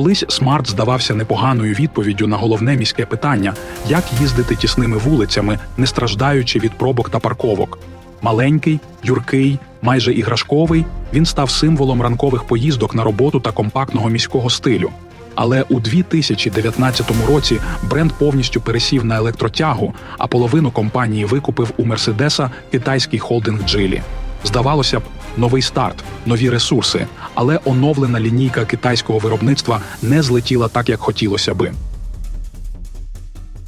Колись смарт здавався непоганою відповіддю на головне міське питання, як їздити тісними вулицями, не страждаючи від пробок та парковок. Маленький, юркий, майже іграшковий, він став символом ранкових поїздок на роботу та компактного міського стилю. Але у 2019 році бренд повністю пересів на електротягу, а половину компанії викупив у Мерседеса китайський холдинг Джилі. Здавалося б, новий старт, нові ресурси, але оновлена лінійка китайського виробництва не злетіла так, як хотілося би.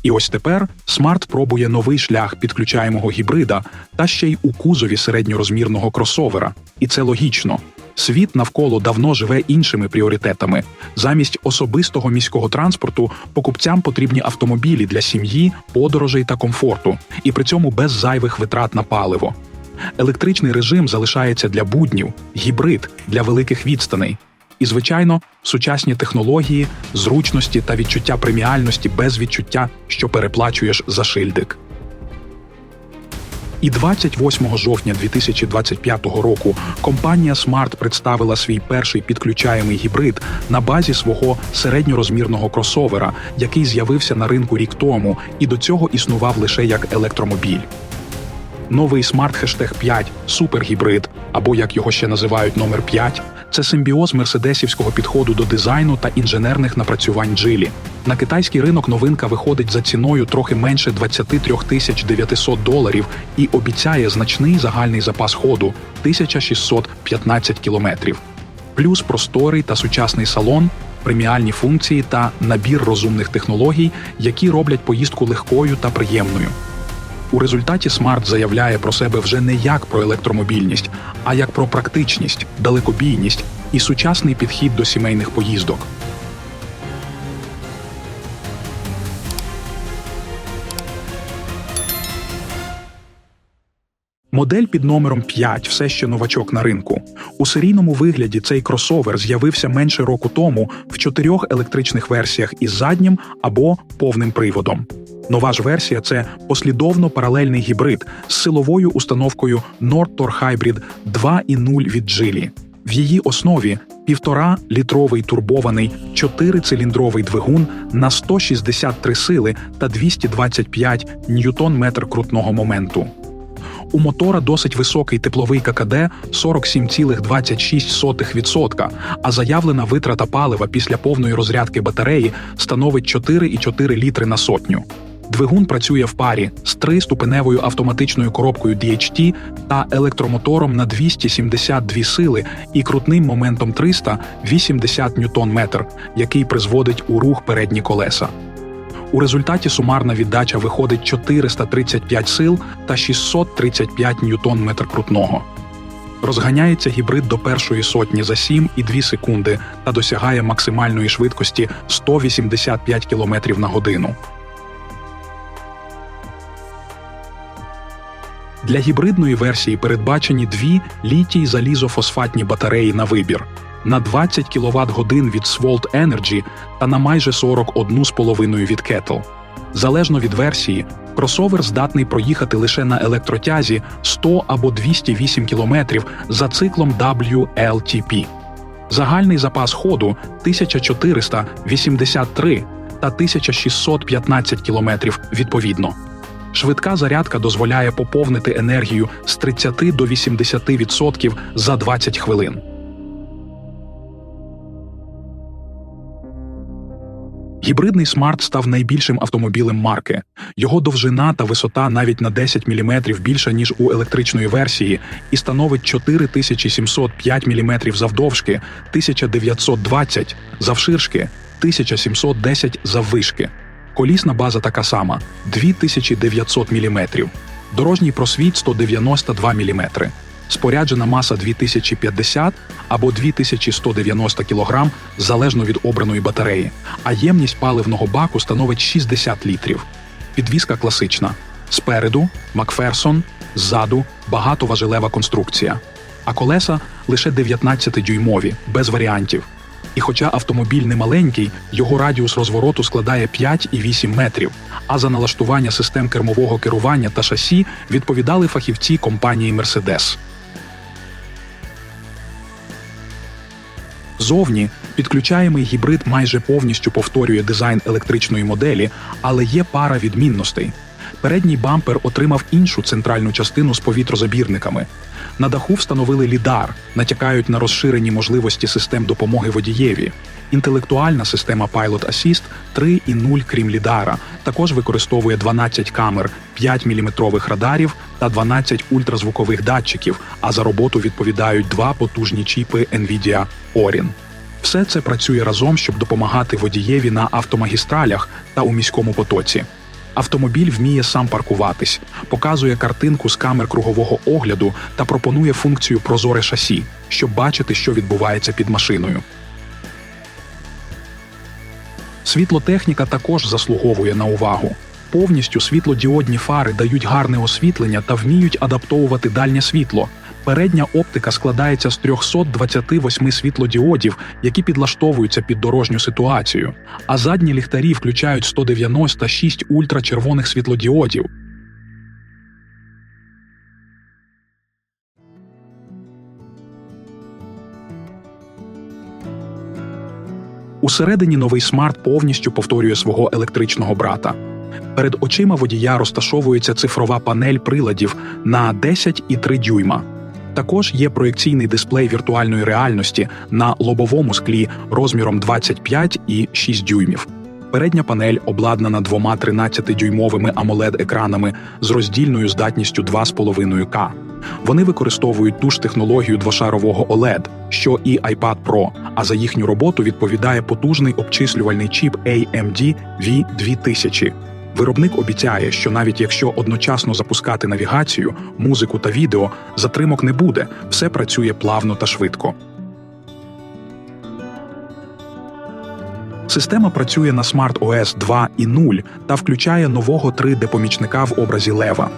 І ось тепер Smart пробує новий шлях підключаємого гібрида та ще й у кузові середньорозмірного кросовера. І це логічно. Світ навколо давно живе іншими пріоритетами. Замість особистого міського транспорту покупцям потрібні автомобілі для сім'ї, подорожей та комфорту, і при цьому без зайвих витрат на паливо. Електричний режим залишається для буднів, гібрид для великих відстаней. І, звичайно, сучасні технології, зручності та відчуття преміальності без відчуття, що переплачуєш за шильдик. І 28 жовтня 2025 року компанія Smart представила свій перший підключаємий гібрид на базі свого середньорозмірного кросовера, який з'явився на ринку рік тому і до цього існував лише як електромобіль. Новий Smart Hashtag 5 супергібрид, або як його ще називають номер 5, це симбіоз мерседесівського підходу до дизайну та інженерних напрацювань джилі. На китайський ринок новинка виходить за ціною трохи менше 23 тисяч 900 доларів і обіцяє значний загальний запас ходу 1615 кілометрів. Плюс просторий та сучасний салон, преміальні функції та набір розумних технологій, які роблять поїздку легкою та приємною. У результаті смарт заявляє про себе вже не як про електромобільність, а як про практичність, далекобійність і сучасний підхід до сімейних поїздок. Модель під номером 5 все ще новачок на ринку. У серійному вигляді цей кросовер з'явився менше року тому в чотирьох електричних версіях із заднім або повним приводом. Нова ж версія це послідовно паралельний гібрид з силовою установкою Nordtor Hybrid 2.0 від Geely. В її основі півтора літровий турбований чотирициліндровий двигун на 163 сили та 225 ньютон-метр крутного моменту. У мотора досить високий тепловий ККД 47,26%, а заявлена витрата палива після повної розрядки батареї становить 4,4 літри на сотню. Двигун працює в парі з триступеневою автоматичною коробкою DHT та електромотором на 272 сили і крутним моментом 380 ньютон-метр, який призводить у рух передні колеса. У результаті сумарна віддача виходить 435 сил та 635 ньютон-метр крутного. Розганяється гібрид до першої сотні за 7,2 секунди та досягає максимальної швидкості 185 км на годину. Для гібридної версії передбачені дві літій залізофосфатні батареї на вибір на 20 кВт годин від Svolt Energy та на майже 41,5 від Kettle. Залежно від версії, кросовер здатний проїхати лише на електротязі 100 або 208 км за циклом WLTP. Загальний запас ходу 1483 та 1615 км відповідно. Швидка зарядка дозволяє поповнити енергію з 30 до 80% за 20 хвилин. Гібридний смарт став найбільшим автомобілем марки. Його довжина та висота навіть на 10 мм більша ніж у електричної версії, і становить 4705 мм завдовжки, 1920 завширшки, 1710 заввишки. Колісна база така сама 2900 мм. Дорожній просвіт 192 мм. Споряджена маса 2050 або 2190 кг залежно від обраної батареї, а ємність паливного баку становить 60 літрів. Підвізка класична. Спереду Макферсон, ззаду багатоважелева конструкція. А колеса лише 19-дюймові, без варіантів. І хоча автомобіль не маленький, його радіус розвороту складає 5,8 метрів. А за налаштування систем кермового керування та шасі відповідали фахівці компанії Mercedes. Зовні Підключаємий гібрид майже повністю повторює дизайн електричної моделі, але є пара відмінностей. Передній бампер отримав іншу центральну частину з повітрозабірниками. На даху встановили лідар, натякають на розширені можливості систем допомоги водієві. Інтелектуальна система Pilot Assist 3.0 крім лідара також використовує 12 камер, 5 мм радарів та 12 ультразвукових датчиків, а за роботу відповідають два потужні чіпи NVIDIA Orin. Все це працює разом, щоб допомагати водієві на автомагістралях та у міському потоці. Автомобіль вміє сам паркуватись, показує картинку з камер кругового огляду та пропонує функцію прозоре шасі, щоб бачити, що відбувається під машиною. Світлотехніка також заслуговує на увагу. Повністю світлодіодні фари дають гарне освітлення та вміють адаптовувати дальнє світло. Передня оптика складається з 328 світлодіодів, які підлаштовуються під дорожню ситуацію, а задні ліхтарі включають 196 ультрачервоних світлодіодів. Усередині новий смарт повністю повторює свого електричного брата. Перед очима водія розташовується цифрова панель приладів на 10,3 дюйма. Також є проєкційний дисплей віртуальної реальності на лобовому склі розміром 25 і 6 дюймів. Передня панель обладнана двома 13-дюймовими amoled екранами з роздільною здатністю 2,5К. Вони використовують ту ж технологію двошарового OLED, що і iPad Pro, а за їхню роботу відповідає потужний обчислювальний чіп AMD V2000. Виробник обіцяє, що навіть якщо одночасно запускати навігацію, музику та відео, затримок не буде, все працює плавно та швидко. Система працює на Smart OS 2.0 та включає нового 3D-помічника в образі Лева.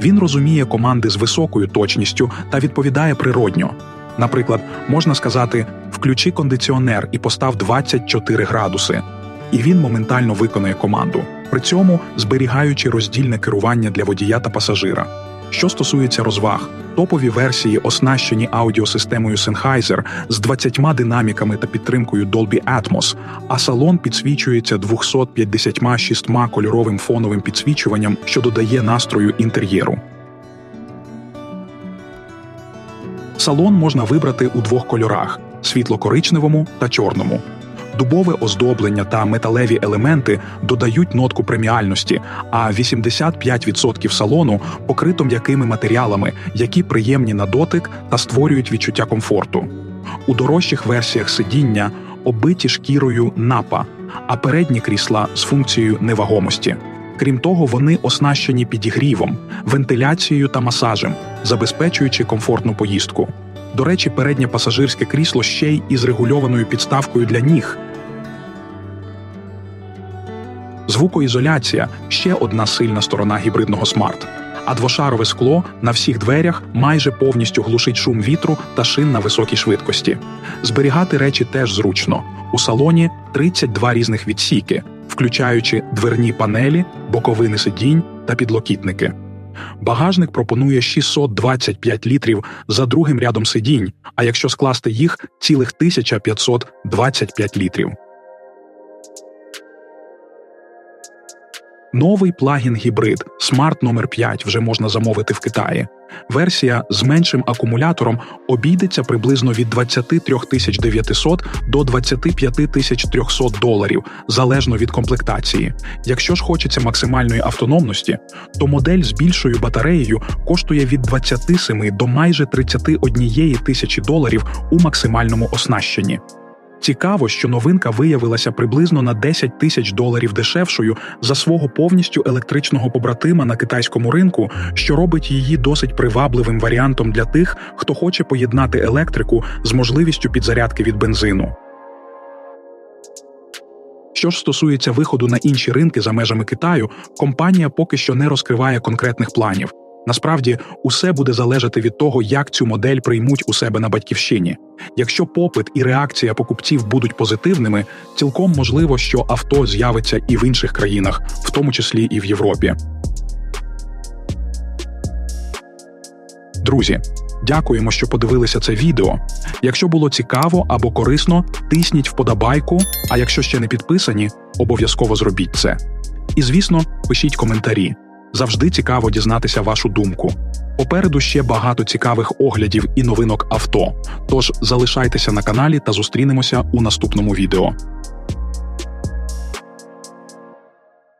Він розуміє команди з високою точністю та відповідає природньо. Наприклад, можна сказати включи кондиціонер і постав 24 градуси, і він моментально виконає команду, при цьому зберігаючи роздільне керування для водія та пасажира. Що стосується розваг, топові версії оснащені аудіосистемою Sennheiser з 20 динаміками та підтримкою Dolby Atmos, а салон підсвічується 256 кольоровим фоновим підсвічуванням, що додає настрою інтер'єру. Салон можна вибрати у двох кольорах світло-коричневому та чорному. Дубове оздоблення та металеві елементи додають нотку преміальності, а 85% салону покрито м'якими матеріалами, які приємні на дотик та створюють відчуття комфорту. У дорожчих версіях сидіння оббиті шкірою напа, а передні крісла з функцією невагомості. Крім того, вони оснащені підігрівом, вентиляцією та масажем, забезпечуючи комфортну поїздку. До речі, переднє пасажирське крісло ще й із регульованою підставкою для ніг. Звукоізоляція ще одна сильна сторона гібридного смарт. А двошарове скло на всіх дверях майже повністю глушить шум вітру та шин на високій швидкості. Зберігати речі теж зручно. У салоні 32 різних відсіки, включаючи дверні панелі, боковини сидінь та підлокітники. Багажник пропонує 625 літрів за другим рядом сидінь, а якщо скласти їх цілих 1525 літрів. Новий плагін гібрид Smart номер 5 вже можна замовити в Китаї. Версія з меншим акумулятором обійдеться приблизно від 23 900 до 25 300 доларів залежно від комплектації. Якщо ж хочеться максимальної автономності, то модель з більшою батареєю коштує від 27 до майже 31 тисячі доларів у максимальному оснащенні. Цікаво, що новинка виявилася приблизно на 10 тисяч доларів дешевшою за свого повністю електричного побратима на китайському ринку, що робить її досить привабливим варіантом для тих, хто хоче поєднати електрику з можливістю підзарядки від бензину. Що ж стосується виходу на інші ринки за межами Китаю, компанія поки що не розкриває конкретних планів. Насправді, усе буде залежати від того, як цю модель приймуть у себе на батьківщині. Якщо попит і реакція покупців будуть позитивними, цілком можливо, що авто з'явиться і в інших країнах, в тому числі і в Європі. Друзі, Дякуємо, що подивилися це відео. Якщо було цікаво або корисно, тисніть вподобайку. А якщо ще не підписані, обов'язково зробіть це. І звісно, пишіть коментарі. Завжди цікаво дізнатися вашу думку. Попереду ще багато цікавих оглядів і новинок авто. Тож залишайтеся на каналі та зустрінемося у наступному відео.